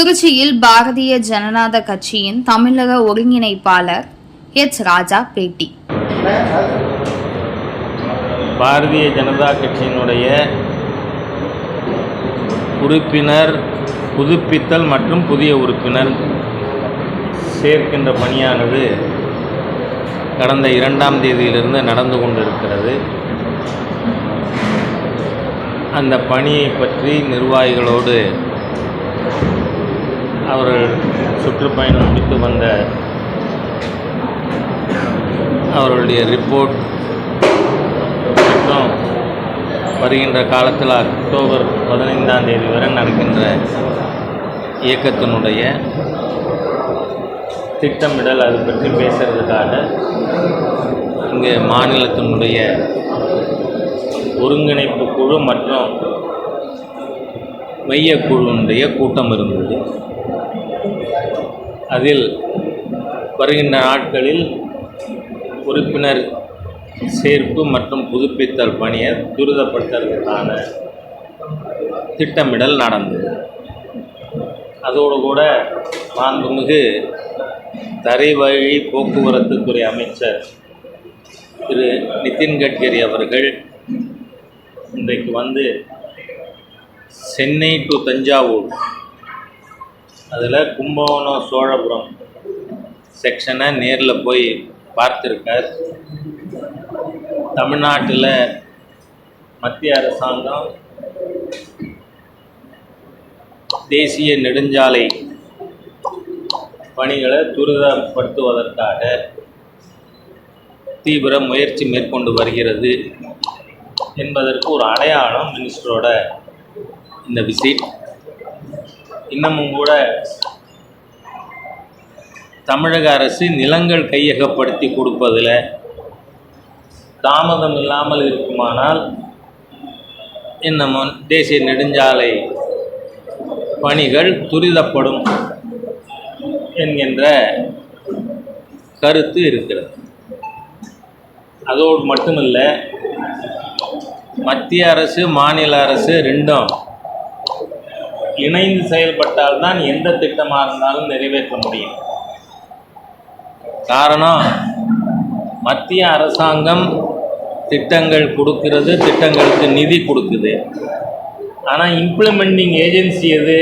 திருச்சியில் பாரதிய ஜனநாத கட்சியின் தமிழக ஒருங்கிணைப்பாளர் எச். ராஜா பேட்டி. பாரதிய ஜனதா கட்சியினுடைய உறுப்பினர் புதுப்பித்தல் மற்றும் புதிய உறுப்பினர் சேர்க்கின்ற பணியானது கடந்த இரண்டாம் தேதியிலிருந்து நடந்து கொண்டிருக்கிறது. அந்த பணியை பற்றி நிர்வாகிகளோடு அவர்கள் சுற்றுப்பயணம் முடித்து வந்த அவர்களுடைய ரிப்போர்ட் மற்றும் வருகின்ற காலத்தில் அக்டோபர் பதினைந்தாம் தேதி வரை நடக்கின்ற இயக்கத்தினுடைய திட்டமிடல் அது பற்றி பேசுறதுக்காக இங்கே மாநிலத்தினுடைய ஒருங்கிணைப்பு குழு மற்றும் மையக்குழுவினுடைய கூட்டம் இருந்தது. அதில் வருகின்ற நாட்களில் உறுப்பினர் சேர்ப்பு மற்றும் புதுப்பித்தல் பணியை துரிதப்படுத்துவதற்கான திட்டமிடல் நடந்தது. அதோடு கூட மாண்புமிகு தரைவழி போக்குவரத்துத்துறை அமைச்சர் திரு நிதின் கட்கரி அவர்கள் இன்றைக்கு வந்து சென்னை டு தஞ்சாவூர் அதில் கும்பகோணம் சோழபுரம் செக்ஷனை நேரில் போய் பார்த்துருக்கார். தமிழ்நாட்டில் மத்திய அரசாங்கம் தேசிய நெடுஞ்சாலை பணிகளை துரிதப்படுத்துவதற்காக தீவிர முயற்சி மேற்கொண்டு வருகிறது என்பதற்கு ஒரு அடையாளம் மினிஸ்டரோட இந்த விசிட் இன்னமும் கூட தமிழக அரசு நிலங்கள் கையகப்படுத்தி கொடுப்பதில் தாமதம் இல்லாமல் இருக்குமானால் இன்னமும் தேசிய நெடுஞ்சாலை பணிகள் துரிதப்படும் என்கின்ற கருத்து இருக்கிறது. அதோடு மட்டுமில்லை மத்திய அரசு மாநில அரசு ரெண்டும் இணைந்து செயல்பட்டால்தான் எந்த திட்டமாக இருந்தாலும் நிறைவேற்ற முடியும். காரணம் மத்திய அரசாங்கம் திட்டங்கள் கொடுக்கிறது திட்டங்களுக்கு நிதி கொடுக்குது. ஆனால் இம்ப்ளிமெண்டிங் ஏஜென்சி எது?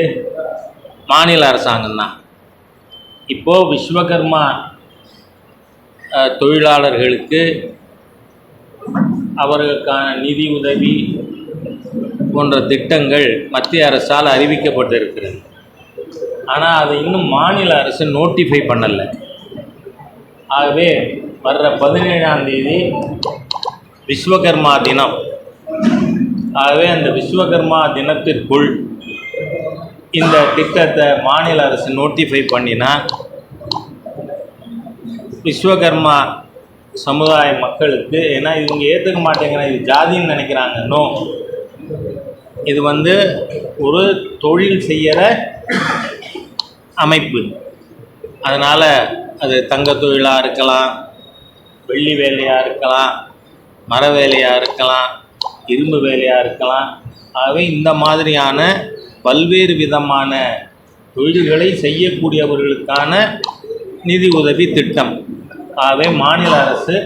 மாநில அரசாங்கம் தான் இப்போது விஸ்வகர்மா தொழிலாளர்களுக்கு அவர்களுக்கான நிதி உதவி போன்ற திட்டங்கள் மத்திய அரசால் அறிவிக்கப்பட்டிருக்கிறது. ஆனால் அதை இன்னும் மாநில அரசு நோட்டிஃபை பண்ணலை. ஆகவே வர்ற பதினேழாம் தேதி விஸ்வகர்மா தினம். ஆகவே அந்த விஸ்வகர்மா தினத்திற்குள் இந்த திட்டத்தை மாநில அரசு நோட்டிஃபை பண்ணினா விஸ்வகர்மா சமுதாய மக்களுக்கு ஏன்னா இவங்க ஏற்றுக்க மாட்டேங்கிறாங்க இது ஜாதின்னு நினைக்கிறாங்க நோ. இது வந்து ஒரு தொழில் செய்கிற அமைப்பு. அதனால் அது தங்க தொழிலாக இருக்கலாம் வெள்ளி வேலையாக இருக்கலாம் மர வேலையாக இருக்கலாம் இரும்பு வேலையாக இருக்கலாம். ஆகவே இந்த மாதிரியான பல்வேறு விதமான தொழில்களை செய்யக்கூடியவர்களுக்கான நிதி உதவி திட்டம். ஆகவே மாநில அரசு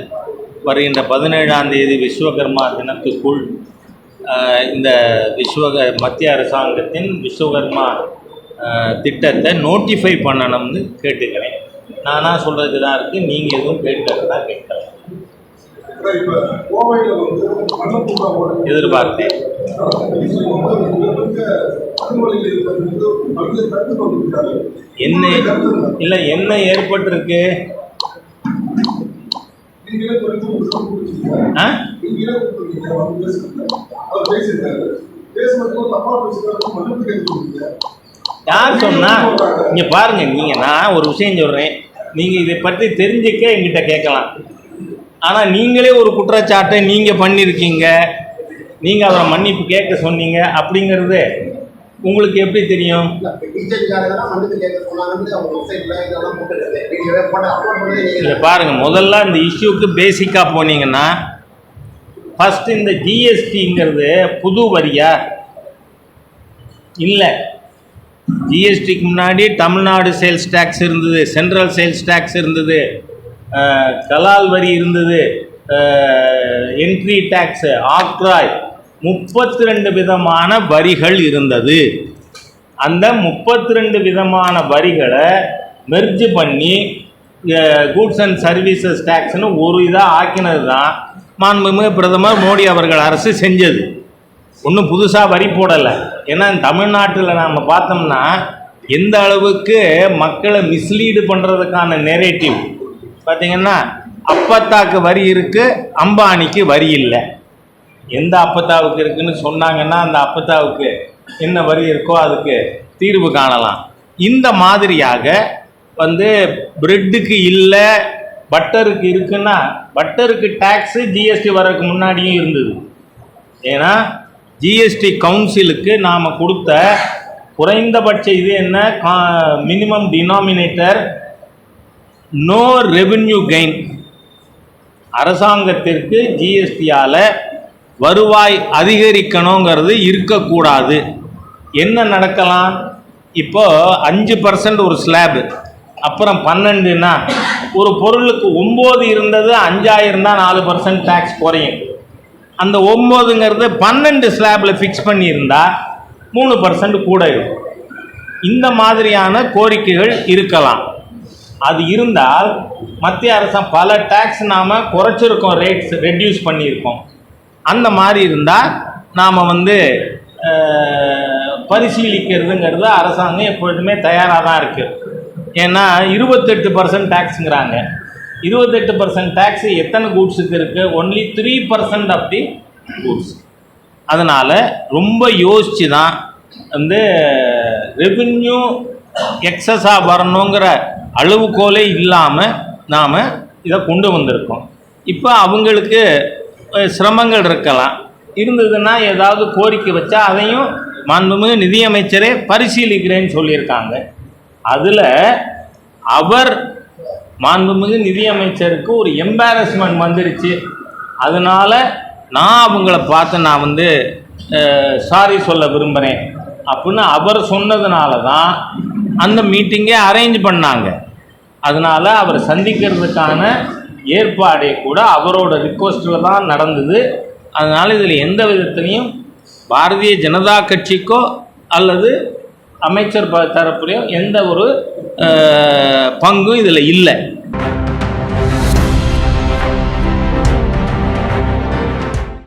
வருகின்ற பதினேழாம் தேதி விஸ்வகர்மா தினத்துக்குள் இந்த விஸ்வக மத்திய அரசாங்கத்தின் விஸ்வகர்மா திட்டத்தை நோட்டிஃபை பண்ணணும்னு கேட்டுக்கிறேன். நானாக சொல்கிறதுக்கு தான் இருக்குது நீங்கள் எதுவும் கேட்கறதா கேட்கலாம். எதிர்பார்த்தேன். என்ன இல்லை என்ன ஏற்பட்டிருக்கு? யார் சொன்னா? இங்கே பாருங்க நீங்கள் நான் ஒரு விஷயம் சொல்கிறேன் நீங்கள் இதை பற்றி தெரிஞ்சுக்க என்கிட்ட கேட்கலாம். ஆனால் நீங்களே ஒரு குற்றச்சாட்டை நீங்கள் பண்ணியிருக்கீங்க. நீங்கள் அவரை மன்னிப்பு கேட்க சொன்னீங்க அப்படிங்கிறது உங்களுக்கு எப்படி தெரியும்? இல்லை பாருங்கள் முதல்ல இந்த இஷ்யூக்கு பேசிக்காக போனீங்கன்னா ஃபஸ்ட்டு இந்த ஜிஎஸ்டிங்கிறது புது வரியா? இல்லை. ஜிஎஸ்டிக்கு முன்னாடி தமிழ்நாடு சேல்ஸ் டேக்ஸ் இருந்தது சென்ட்ரல் சேல்ஸ் டேக்ஸ் இருந்தது கலால் வரி இருந்தது என்ட்ரி டேக்ஸு ஆக்ராய் முப்பத்தி ரெண்டு விதமான வரிகள் இருந்தது. அந்த முப்பத்தி ரெண்டு விதமான வரிகளை மெர்ஜ் பண்ணி கூட்ஸ் அண்ட் சர்வீசஸ் டேக்ஸ்னு ஒரு இதாக ஆக்கினது தான் மாண்புமிகு பிரதமர் மோடி அவர்கள் அரசு செஞ்சது. ஒன்றும் புதுசாக வரி போடலை. ஏன்னா தமிழ்நாட்டில் நாம் பார்த்தோம்னா எந்த அளவுக்கு மக்களை மிஸ்லீடு பண்ணுறதுக்கான நெரேட்டிவ் பார்த்தீங்கன்னா அப்பத்தாக்கு வரி இருக்குது அம்பானிக்கு வரி இல்லை. எந்த அப்பத்தாவுக்கு இருக்குன்னு சொன்னாங்கன்னா அந்த அப்பத்தாவுக்கு என்ன வரி இருக்கோ அதுக்கு தீர்வு காணலாம். இந்த மாதிரியாக வந்து பிரெட்டுக்கு இல்லை பட்டருக்கு இருக்குன்னா பட்டருக்கு டேக்ஸு ஜிஎஸ்டி வர்றதுக்கு முன்னாடியும் இருந்தது. ஏன்னா ஜிஎஸ்டி கவுன்சிலுக்கு நாம் கொடுத்த குறைந்தபட்ச இது என்ன? Minimum denominator no revenue gain அரசாங்கத்திற்கு ஜிஎஸ்டியால் வருவாய் அதிகரிக்கணுங்கிறது இருக்கக்கூடாது. என்ன நடக்கலாம்? இப்போ அஞ்சு பர்சன்ட் ஒரு ஸ்லாபு அப்புறம் பன்னெண்டுனா ஒரு பொருளுக்கு ஒம்பது இருந்தது அஞ்சாயிரம் தான் நாலு பர்சன்ட் டேக்ஸ் குறையும். அந்த ஒம்போதுங்கிறது பன்னெண்டு ஸ்லாபில் ஃபிக்ஸ் பண்ணியிருந்தா மூணு பர்சன்ட் கூட இருக்கும். இந்த மாதிரியான கோரிக்கைகள் இருக்கலாம். அது இருந்தால் மத்திய அரசாங்கம் பல டேக்ஸ் நாம் குறைச்சிருக்கோம் ரேட்ஸ் ரெடியூஸ் பண்ணியிருக்கோம். அந்த மாதிரி இருந்தால் நாம் வந்து பரிசீலிக்கிறதுங்கிறது அரசாங்கம் எப்பொழுதுமே தயாராக தான் இருக்குது ஏன்னா இருபத்தெட்டு பர்சன்ட் டேக்ஸுங்கிறாங்க இருபத்தெட்டு பர்சன்ட் டேக்ஸ் எத்தனை கூட்ஸுக்கு இருக்குது only three percent of the goods அதனால் ரொம்ப யோசித்து தான் வந்து ரெவின்யூ எக்ஸஸாக வரணுங்கிற அளவுகோலே இல்லாமல் நாம் இதை கொண்டு வந்திருக்கோம். இப்போ அவங்களுக்கு சிரமங்கள் இருக்கலாம். இருந்ததுன்னா ஏதாவது கோரிக்கை வச்சா அதையும் மாண்புமிகு நிதியமைச்சரே பரிசீலிக்கிறேன்னு சொல்லியிருக்காங்க. அதில் அவர் மாண்புமிகு நிதியமைச்சருக்கு ஒரு எம்பாரஸ்மெண்ட் வந்துருச்சு. அதனால் நான் அவங்கள பார்த்து நான் வந்து சாரி சொல்ல விரும்புகிறேன் அப்படின்னு அவர் சொன்னதுனால தான் அந்த மீட்டிங்கே அரேஞ்ச் பண்ணாங்க. அதனால் அவர் சந்திக்கிறதுக்கான ஏற்பாடே கூட அவரோட ரிக்வஸ்டில் தான் நடந்தது. அதனால் இதில் எந்த விதத்துலையும் பாரதிய ஜனதா கட்சிக்கோ அல்லது அமைச்சர் ப- தரப்புலையோ எந்த ஒரு பங்கும் இதில் இல்லை.